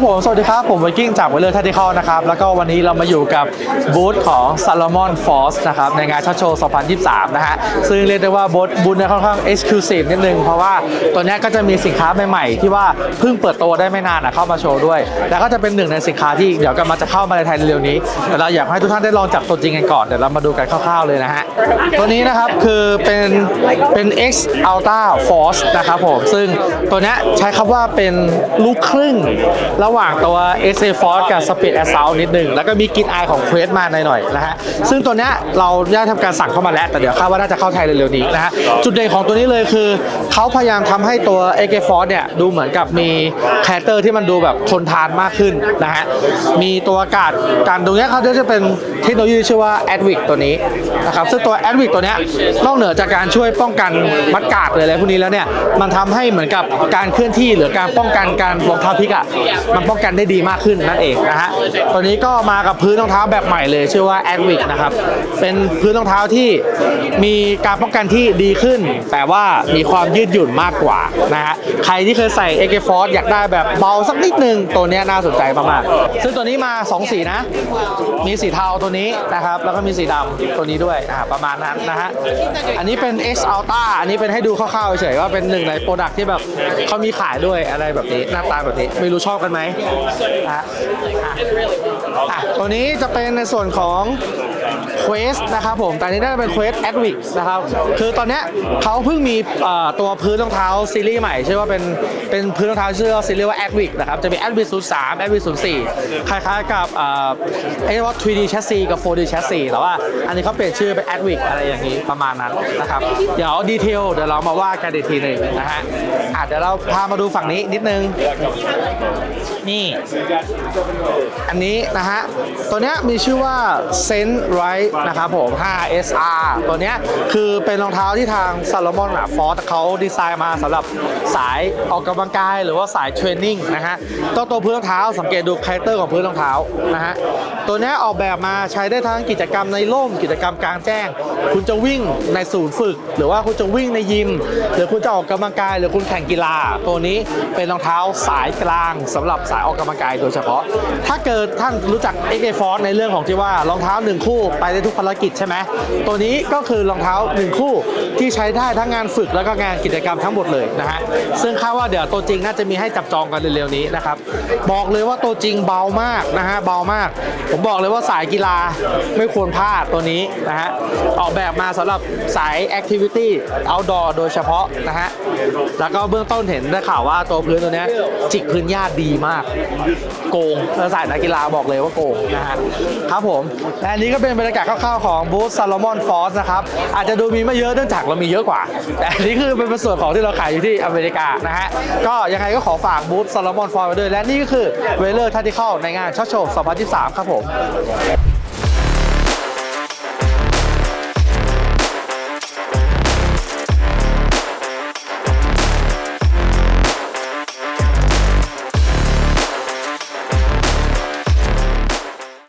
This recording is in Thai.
ครับผม สวัสดีครับ ผมไวกิ้งจากไวเลอร์ทัติคอลนะครับ แล้วก็วันนี้เรามาอยู่กับบูธของ Salomon Force นะครับ ในงานช็อตโชว์ 2023 นะฮะ ซึ่งเรียกได้ว่าบูธบูธเนี่ยค่อนข้าง exclusive นิดนึง เพราะว่าตัวนี้ก็จะมีสินค้าใหม่ๆ ที่ว่าเพิ่งเปิดตัวได้ไม่นานอะเข้ามาโชว์ด้วย แล้วก็จะเป็นหนึ่งในสินค้าที่เดี๋ยวกำลังจะเข้ามาในไทยเร็วๆนี้ แต่เราอยากให้ทุกท่านได้ลองจับตัวจริงกันก่อน เดี๋ยวเรามาดูกันคร่าวๆเลยนะฮะ ตัวนี้นะครับคือเป็นเป็น X Ultra Force นะครับผม ซึ่งตัวเนี้ยใช้คำว่าเป็นลูกครึ่งระหว่างตัว SA Force กับ Speed Assault นิดหนึ่ง แล้วก็มีกลินอายของ Quest มาหน่อยๆนะฮะ ซึ่งตัวเนี้ยเราได้ทำการสั่งเข้ามาแล้ว แต่เดี๋ยวคาดว่าน่าจะเข้าไทยเร็วๆนี้นะฮะ จุดเด่นของตัวนี้เลยคือเขาพยายามทำให้ตัว AK Force เนี่ยดูเหมือนกับมีแคเตอร์ที่มันดูแบบทนทานมากขึ้นนะฮะมีตัวอากาศการตรงนี้เขาจะเป็นเทคโนโลยีชื่อว่า Advic ตัวนี้นะครับซึ่งตัว Advic ตัวนี้นอกเหนือจากการช่วยป้องกันมัดกาดเลยอะไรพวกนี้แล้วเนี่ยมันทำให้เหมือนกับการเคลื่อนที่หรือการป้องกันการรองเท้าพลิกอะมันป้องกันได้ดีมากขึ้นนั่นเองนะฮะตัวนี้ก็มากับพื้นรองเท้าแบบใหม่เลย ชื่อว่า Advic นะครับเป็นพื้นรองเท้าที่มีการป้องกันที่ดีขึ้น แต่ว่ามีความยืดหยุ่นมากกว่านะฮะใครที่เคยใส่ AK Force อยากได้แบบเบาสักนิดนึงตัวนี้น่าสนใจมากๆซึ่งตัวนี้มา 2 สีนะ มีสีเทาตัวนี้นะครับ แล้วก็มีสีดำตัวนี้ด้วยอ่าประมาณนั้นนะฮะอันนี้เป็น X Ultra อันนี้เป็นให้ดูคร่าวๆเฉยๆว่าเป็นหนึ่งในโปรดักที่แบบเขามีขายด้วยอะไรแบบนี้หน้าตาแบบนี้ไม่รู้ชอบกันไหมนะฮะอะตัวนี้จะเป็นในส่วนของ Quest นะครับผมแต่อันนี้น่าจะเป็น Quest Advic นะครับ คือตอนนี้เขาเพิ่งมีตัวพื้นรองเท้าซีรีส์ใหม่ชื่อว่าเป็นเป็นพื้นรองเท้าชื่อซีรีส์ว่า Advic นะครับ จะมี Advic 03 Advic 04คล้ายๆกับเอ่อไอ้ว่า 3D chassis กับ 4D chassis แต่ว่าอันนี้เขาเปลี่ยนชื่อเป็น Advic อะไรอย่างนี้ประมาณนั้นนะครับ เดี๋ยวดีเทลเดี๋ยวเรามาว่ากันอีกทีหนึ่งนะฮะอะเดี๋ยวเราพามาดูฝั่งนี้นิดนึง นี่ อันนี้นะฮะ ตัวเนี้ยมีชื่อว่า Sense Right นะครับผม 5SR ตัวเนี้ยคือเป็นรองเท้าที่ทาง Salomon อะ Force เขาดีไซน์มาสำหรับสายออกกำลังกายหรือว่าสายเทรนนิ่งนะฮะตัวตัวพื้นรองเท้าสังเกตดูคาแรคเตอร์ของพื้นรองเท้านะฮะตัวนี้ออกแบบมาใช้ได้ทั้งกิจกรรมในร่มกิจกรรมกลางแจ้ง คุณจะวิ่งในศูนย์ฝึก หรือว่าคุณจะวิ่งในยิม หรือคุณจะออกกำลังกาย หรือคุณแข่งกีฬา ตัวนี้เป็นรองเท้าสายกลางสำหรับสายออกกำลังกายโดยเฉพาะ ถ้าเกิดท่านรู้จัก x a Force ในเรื่องของที่ว่ารองเท้าหนึ่งคู่ไปได้ทุกภารกิจใช่ไหมตัวนี้ก็คือรองเท้าหนึ่งคู่ที่ใช้ได้ทั้งงานฝึกแล้วก็งานกิจกรรมทั้งหมดเลยนะฮะซึ่งคาดว่าเดี๋ยวตัวจริงน่าจะมีให้จับจองกันเร็วๆนี้นะครับบอกเลยว่าตัวจริงเบามากนะฮะเบามาก ผมบอกเลยว่าสายกีฬาไม่ควรพลาดตัวนี้นะฮะออกแบบมาสำหรับสายแอคทิวิตี้ outdoor โดยเฉพาะนะฮะแล้วก็เบื้องต้นเห็นได้ข่าวว่าตัวพื้นตัวนี้จิกพื้นหญ้าดีมาก โกงถ้าสายนักกีฬาบอกเลยว่าโกงนะฮะครับผมและอันนี้ก็เป็นบรรยากาศคร่าวๆของบูธซาร์มอนฟอสนะครับ อาจจะดูมีไม่เยอะเนื่องจากเรามีเยอะกว่า แต่อันนี้คือเป็นส่วนของที่เราขายอยู่ที่อเมริกานะฮะ ก็ยังไงก็ขอฝากบูธซาร์มอนฟอสไว้ด้วย และนี่ก็คือเวเลอร์ทัติเข้าในงานช็อตโชว์2023 ครับผม